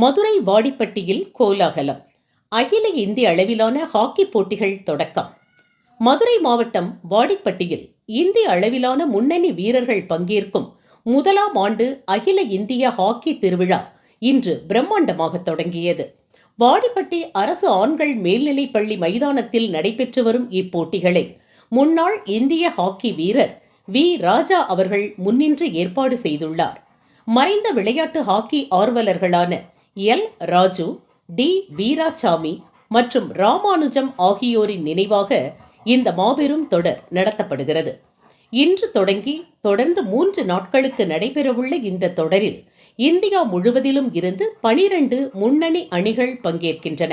மதுரை வாடிப்பட்டியில் கோலாகலம். அகில இந்திய அளவிலான ஹாக்கி போட்டிகள் தொடக்கம். மதுரை மாவட்டம் வாடிப்பட்டியில் இந்திய அளவிலான முன்னணி வீரர்கள் பங்கேற்கும் முதலாம் ஆண்டு அகில இந்திய ஹாக்கி திருவிழா இன்று பிரம்மாண்டமாக தொடங்கியது. வாடிப்பட்டி அரசு ஆண்கள் மேல்நிலைப் பள்ளி மைதானத்தில் நடைபெற்று வரும் இப்போட்டிகளை முன்னாள் இந்திய ஹாக்கி வீரர் வி. ராஜா அவர்கள் முன்னின்று ஏற்பாடு செய்துள்ளார். மறைந்த விளையாட்டு ஹாக்கி ஆர்வலர்களான எல். ராஜு டி. வீராசாமி மற்றும் ராமானுஜம் ஆகியோரின் நினைவாக இந்த மாபெரும் தொடர் நடத்தப்படுகிறது. இன்று தொடங்கி தொடர்ந்து மூன்று நாட்களுக்கு நடைபெறவுள்ள இந்த தொடரில் இந்தியா முழுவதிலும் இருந்து பனிரெண்டு முன்னணி அணிகள் பங்கேற்கின்றன.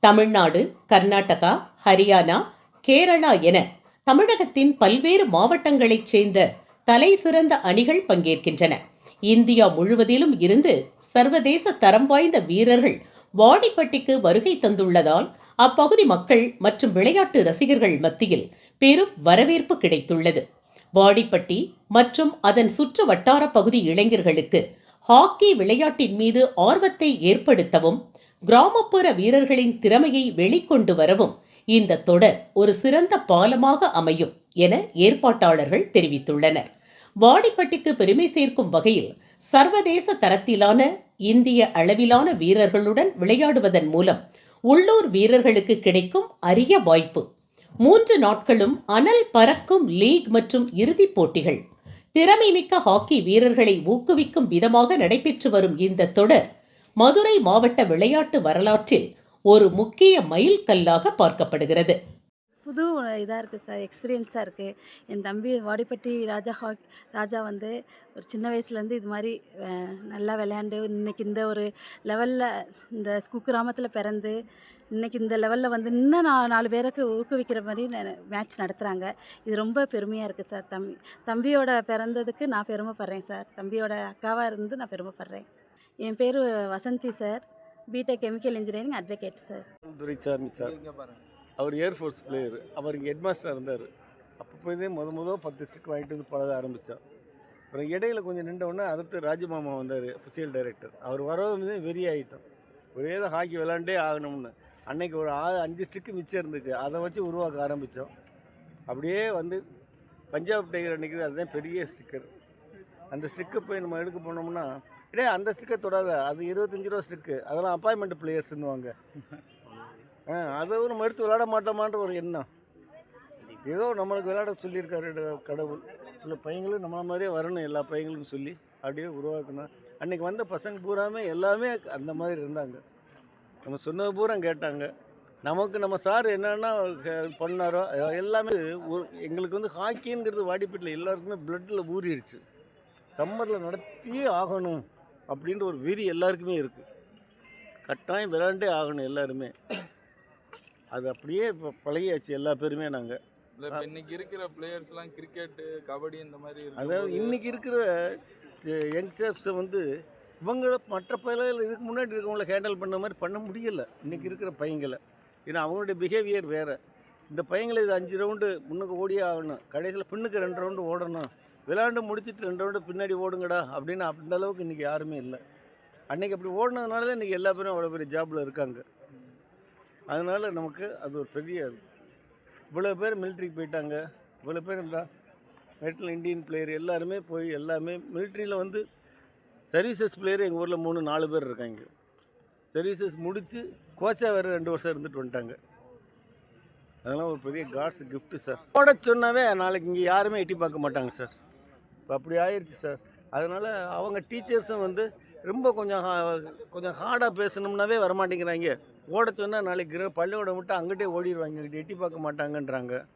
தமிழ்நாடு கர்நாடகா ஹரியானா கேரளா என தமிழகத்தின் பல்வேறு மாவட்டங்களைச் சேர்ந்த தலை சிறந்த அணிகள் பங்கேற்கின்றன. இந்தியா முழுவதிலும் இருந்து சர்வதேச தரம் வாய்ந்த வீரர்கள் வாடிப்பட்டிக்கு வருகை தந்துள்ளதால் அப்பகுதி மக்கள் மற்றும் விளையாட்டு ரசிகர்கள் மத்தியில் பெரும் வரவேற்பு கிடைத்துள்ளது. வாடிப்பட்டி மற்றும் அதன் சுற்று வட்டார பகுதி இளைஞர்களுக்கு ஹாக்கி விளையாட்டின் மீது ஆர்வத்தை ஏற்படுத்தவும் கிராமப்புற வீரர்களின் திறமையை வெளிக்கொண்டு வரவும் இந்த தொடர் ஒரு சிறந்த பாலமாக அமையும் என ஏற்பாட்டாளர்கள் தெரிவித்துள்ளனர். வாடிப்பட்டிக்கு பெருமை சேர்க்கும் வகையில் சர்வதேச தரத்திலான இந்திய அளவிலான வீரர்களுடன் விளையாடுவதன் மூலம் உள்ளூர் வீரர்களுக்கு கிடைக்கும் அரிய வாய்ப்பு. மூன்று நாட்களும் அனல் பறக்கும் லீக் மற்றும் இறுதிப் போட்டிகள். திறமைமிக்க ஹாக்கி வீரர்களை ஊக்குவிக்கும் விதமாக நடைபெற்று வரும் இந்த தொடர் மதுரை மாவட்ட விளையாட்டு வரலாற்றில் ஒரு முக்கிய மைல்கல்லாக பார்க்கப்படுகிறது. புது இதாக இருக்குது சார் எக்ஸ்பீரியன்ஸாக இருக்குது என் தம்பி வாடிப்பட்டி ராஜா ஹாக் ராஜா வந்து ஒரு சின்ன வயசுலேருந்து இது மாதிரி நல்லா விளையாண்டு இன்னைக்கு இந்த ஒரு லெவலில் இந்த குக்கிராமத்தில் பிறந்து இன்னைக்கு இந்த லெவலில் வந்து இன்னும் நான் நாலு பேருக்கு ஊக்குவிக்கிற மாதிரி மேட்ச் நடத்துகிறாங்க இது ரொம்ப பெருமையாக இருக்குது சார் தம்பி தம்பியோட பிறந்ததுக்கு நான் பெருமைப்படுறேன் சார். தம்பியோட அக்காவாக இருந்து நான் பெருமைப்படுறேன். என் பேர் Vasanthi sir. BTech chemical engineering advocate sir. Duraisamy sir அவர் ஏர்ஃபோர்ஸ் பிளேயர் அவர் இங்கே ஹெட்மாஸ்டர் இருந்தார். அப்போ போய் முத முத பத்து ஸ்டிக் வாங்கிட்டு வந்து பழக ஆரம்பித்தோம் அப்புறம் இடையில கொஞ்சம் நின்றவுடனே அடுத்து ராஜமாமா வந்தார் அஃபிஷியல் டைரக்டர் அவர் வரவும் வெறி ஆகிட்டோம் ஒரே தான் ஹாக்கி விளாண்டே ஆகணும்னு. அன்னைக்கு ஒரு ஆறு அஞ்சு ஸ்டிக்கு மிச்சம் இருந்துச்சு. அதை வச்சு உருவாக்க ஆரம்பித்தோம் அப்படியே வந்து பஞ்சாப் டைகர் அன்னைக்கு அதுதான் பெரிய ஸ்டிக்கர் அந்த ஸ்டிக்கை போய் நம்ம எடுக்க போனோம்னா இடையே அந்த ஸ்டிக்கை தொடாத. அது இருபத்தஞ்சி ரூபா ஸ்டிக்கு அதெல்லாம் அப்பாயின்மெண்ட் பிளேயர்ஸ்ன்னுவாங்க ஆ அதை நம்ம எடுத்து விளையாட மாட்டோமான்ற ஒரு எண்ணம். ஏதோ நம்மளுக்கு விளையாட சொல்லியிருக்காரு கடவுள். சில பையங்களும் நம்மளை மாதிரியே வரணும் எல்லா பையங்களுக்கும் சொல்லி அப்படியே உருவாக்கணும். அன்றைக்கி வந்த பசங்க பூராமே எல்லாமே அந்த மாதிரி இருந்தாங்க. நம்ம சொன்னது பூரா கேட்டாங்க. நமக்கு நம்ம சார் என்னென்ன பண்ணாரோ எல்லாமே ஒரு- எங்களுக்கு வந்து ஹாக்கிங்கிறது வாடிப்பீட்டில் எல்லாருக்குமே பிளட்டில் ஊறிடுச்சு சம்மரில் நடத்தியே ஆகணும் அப்படின்ற ஒரு வெறி எல்லாருக்குமே இருக்குது கட்டாயம் விளையாண்டே ஆகணும் எல்லாருமே. அது அப்படியே இப்போ பழகியாச்சு எல்லா பேருமே நாங்கள் இன்னைக்கு இருக்கிற பிளேயர்ஸ்லாம் கிரிக்கெட் கபடி இந்த மாதிரி அதாவது இன்னைக்கு இருக்கிற யங்ஸ்டர்ஸை வந்து இவங்கள மற்ற பயில்கள் இதுக்கு முன்னாடி இருக்கவங்கள ஹேண்டில் பண்ண மாதிரி பண்ண முடியல. இன்னைக்கு இருக்கிற பையங்களை. ஏன்னா அவங்களுடைய பிஹேவியர் வேறு. இந்த பையங்களை இது அஞ்சு ரவுண்டு முன்னுக்கு ஓடியே ஆகணும். கடைசியில் பின்னுக்கு ரெண்டு ரவுண்டு ஓடணும். விளையாண்டு முடிச்சிட்டு ரெண்டு ரவுண்டு பின்னாடி ஓடுங்கடா அப்படின்னு அந்த அளவுக்கு இன்றைக்கி யாருமே இல்லை. அன்னைக்கு அப்படி ஓடினதுனால தான் இன்றைக்கி எல்லா பேரும் அவ்வளோ பெரிய ஜாபில் இருக்காங்க. அதனால் நமக்கு அது ஒரு பெரிய இவ்வளோ பேர் மிலிட்ரிக்கு போயிட்டாங்க. இவ்வளோ பேர் இருந்தால் நெட்டில் இந்தியன் பிளேயர் எல்லாருமே போய் எல்லாமே மிலிட்ரியில் வந்து சர்வீசஸ் பிளேயர் எங்கள் ஊரில் மூணு நாலு பேர் இருக்காங்க. சர்வீசஸ் முடித்து கோச்சாக வேறு ரெண்டு வருஷம் இருந்துட்டு வந்துட்டாங்க. அதெல்லாம் ஒரு பெரிய காட்ஸ் கிஃப்ட்டு சார் போட சொன்னாவே நாளைக்கு இங்கே யாருமே எட்டி பார்க்க மாட்டாங்க சார் இப்போ அப்படி ஆயிடுச்சு சார் அதனால் அவங்க டீச்சர்ஸும் வந்து ரொம்ப கொஞ்சம் ஹா- கொஞ்சம் ஹார்டாக பேசணும்னாவே வரமாட்டேங்கிறாங்க. ஓட நாளைக்கு கிர- பள்ளிக்கூடம் விட்டு அங்கிட்டே ஓடிடுவாங்க. இங்கிட்ட எட்டி பார்க்க மாட்டாங்கன்றாங்க.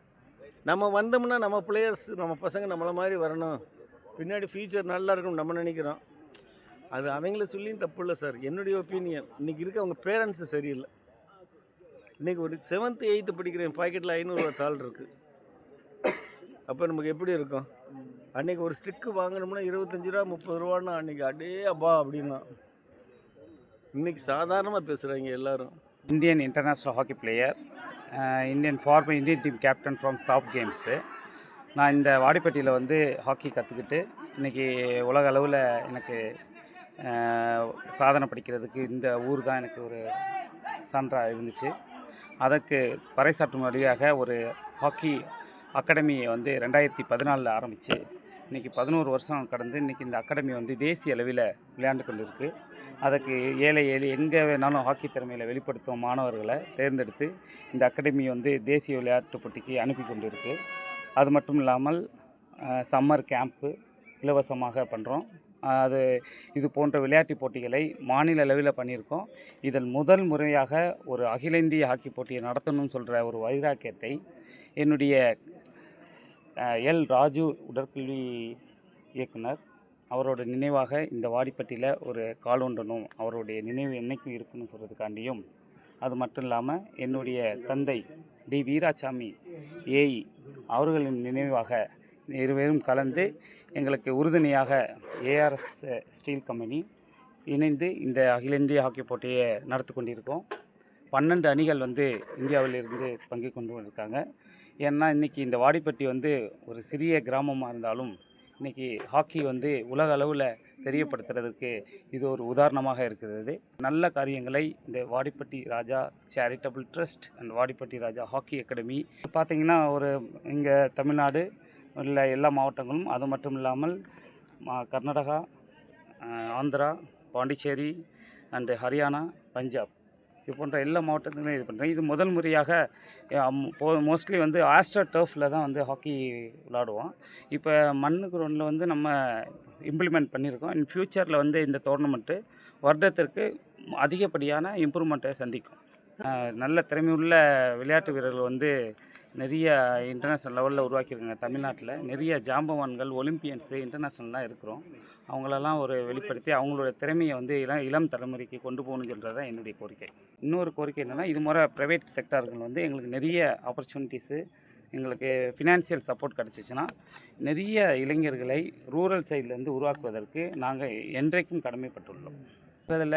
நம்ம வந்தோம்னா நம்ம பிளேயர்ஸ் நம்ம பசங்க நம்மளை மாதிரி வரணும். பின்னாடி ஃபியூச்சர் நல்லா இருக்கும் நம்ம நினைக்கிறோம். அது அவங்கள சொல்லியும் தப்பு இல்லை சார் என்னுடைய ஒப்பீனியன் இன்றைக்கி இருக்க அவங்க பேரண்ட்ஸு சரியில்லை. இன்னைக்கு ஒரு செவன்த்து எயித்து படிக்கிறேன் பாக்கெட்டில் ஐநூறுரூவா தாள் இருக்குது அப்போ நமக்கு எப்படி இருக்கும்? அன்றைக்கி ஒரு ஸ்டிக்கு வாங்கணும்னா இருபத்தஞ்சி ரூபா முப்பது ரூபான்னா அன்றைக்கி அடே அப்பா அப்படின்னா. இன்னைக்கு சாதாரணமாக பேசுகிறாங்க எல்லாரும். Indian international hockey player Indian former Indian team captain from soft games நான் இந்த வாடிப்பட்டியில் வந்து ஹாக்கி கற்றுக்கிட்டு இன்றைக்கி உலக அளவில் எனக்கு சாதனை படிக்கிறதுக்கு இந்த ஊர் தான் எனக்கு ஒரு சான்றாக இருந்துச்சு. அதற்கு பறைசாற்றும் வழியாக ஒரு ஹாக்கி அகாடமியை வந்து ரெண்டாயிரத்தி பதினாலில் ஆரம்பித்து இன்றைக்கி பதினோரு வருஷம் கடந்து இன்றைக்கி இந்த அகாடமி வந்து தேசிய அளவில் விளையாண்டு கொண்டு இருக்குது அதுக்கு ஏழை ஏழு எங்கே வேணாலும் ஹாக்கி திறமையில் வெளிப்படுத்தும் மாணவர்களை தேர்ந்தெடுத்து இந்த அகாடமி வந்து தேசிய விளையாட்டு போட்டிக்கு அனுப்பி கொண்டிருக்கு. அது மட்டும் இல்லாமல் சம்மர் கேம்ப்பு இலவசமாக பண்ணுறோம் அது இது போன்ற விளையாட்டு போட்டிகளை மாநில அளவில் பண்ணியிருக்கோம். இதன் முதல் முறையாக ஒரு அகில இந்திய ஹாக்கி போட்டியை நடத்தணும்னு சொல்கிற ஒரு வைராக்கியத்தை என்னுடைய எல் ராஜு உடற்கல்வி இயக்குனர் அவரோட நினைவாக இந்த வாடிப்பட்டியில் ஒரு கால் ஒன்றணும் அவருடைய நினைவு என்றைக்கும் இருக்குன்னு சொல்கிறதுக்காண்டியும் அது மட்டும் இல்லாமல் என்னுடைய தந்தை டி வீராசாமி ஏஇ அவர்களின் நினைவாக இருவரும் கலந்து எங்களுக்கு உறுதுணையாக ஏஆர்எஸ் ஸ்டீல் கம்பெனி இணைந்து இந்த அகில இந்திய ஹாக்கி போட்டியை நடத்தி கொண்டிருக்கோம். பன்னெண்டு அணிகள் வந்து இந்தியாவிலிருந்து பங்கு கொண்டு வந்திருக்காங்க. ஏன்னா இன்றைக்கி இந்த வாடிப்பட்டி வந்து ஒரு சிறிய கிராமமாக இருந்தாலும் இன்றைக்கி ஹாக்கி வந்து உலக அளவில் தெரியப்படுத்துறதுக்கு இது ஒரு உதாரணமாக இருக்கிறது. நல்ல காரியங்களை இந்த Vadipatti Raja charitable trust and Vadipatti Raja hockey academy பார்த்திங்கன்னா ஒரு இங்கே தமிழ்நாடு உள்ள எல்லா மாவட்டங்களும் அது மட்டும் இல்லாமல் மா- கர்நாடகா ஆந்திரா பாண்டிச்சேரி அண்டு ஹரியானா பஞ்சாப் இது போன்ற எல்லா மாவட்டத்திலும் இது பண்ணுறேன் இது முதல் முறையாக மோஸ்ட்லி வந்து ஆஸ்ட்ரா டர்ஃபில் தான் வந்து ஹாக்கி விளாடுவோம். இப்போ மண்ணு கிரவுண்டில் வந்து நம்ம இம்ப்ளிமெண்ட் பண்ணியிருக்கோம். இன் ஃப்யூச்சரில் வந்து இந்த டோர்னமெண்ட்டு வருடத்திற்கு அதிகப்படியான இம்ப்ரூவ்மெண்ட்டை சந்திக்கும். நல்ல திறமையுள்ள விளையாட்டு வீரர்கள் வந்து நிறைய இன்டர்நேஷ்னல் லெவலில் உருவாக்கியிருக்காங்க. தமிழ்நாட்டில் நிறைய ஜாம்பவான்கள் ஒலிம்பியன்ஸு இன்டர்நேஷ்னல்லாம் இருக்கிறோம். அவங்களெல்லாம் ஒரு வெளிப்படுத்தி அவங்களோட திறமையை வந்து இளம் இளம் தலைமுறைக்கு கொண்டு போகணும்னு சொல்கிறது தான் என்னுடைய கோரிக்கை. இன்னொரு கோரிக்கை என்னென்னா இது முறை ப்ரைவேட் செக்டார்கள் வந்து எங்களுக்கு நிறைய ஆப்பர்ச்சுனிட்டிஸு எங்களுக்கு ஃபினான்சியல் சப்போர்ட் கிடச்சிச்சின்னா நிறைய இளைஞர்களை ரூரல் சைட்லேருந்து உருவாக்குவதற்கு நாங்கள் என்றைக்கும் கடமைப்பட்டுள்ளோம். அதில்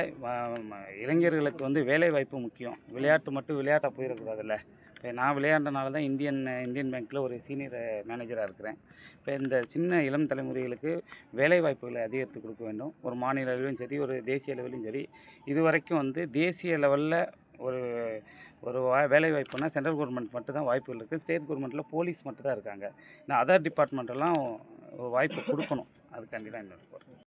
இளைஞர்களுக்கு வந்து வேலை வாய்ப்பு முக்கியம். விளையாட்டு மட்டும் விளையாட்டாக போயிடக்கூடாதுல்ல. இப்போ நான் விளையாண்டனால தான் இந்தியன் இந்தியன் பேங்க்கில் ஒரு சீனியர் மேனேஜராக இருக்கிறேன். இப்போ இந்த சின்ன இளம் தலைமுறைகளுக்கு வேலை வாய்ப்புகளை அதிகரித்து கொடுக்க வேண்டும். ஒரு மாநில அளவிலும் சரி ஒரு தேசிய அளவிலும் சரி. இது வரைக்கும் வந்து தேசிய லெவலில் ஒரு ஒரு வா வேலை வாய்ப்புனா சென்ட்ரல் கவர்மெண்ட் மட்டும் தான் வாய்ப்புகள் இருக்குது ஸ்டேட் கவர்மெண்ட்டில் போலீஸ் மட்டும் தான் இருக்காங்க. நான் அதர் டிபார்ட்மெண்ட்டெல்லாம் வாய்ப்பு கொடுக்கணும். அதுக்காண்டி தான் என்னோட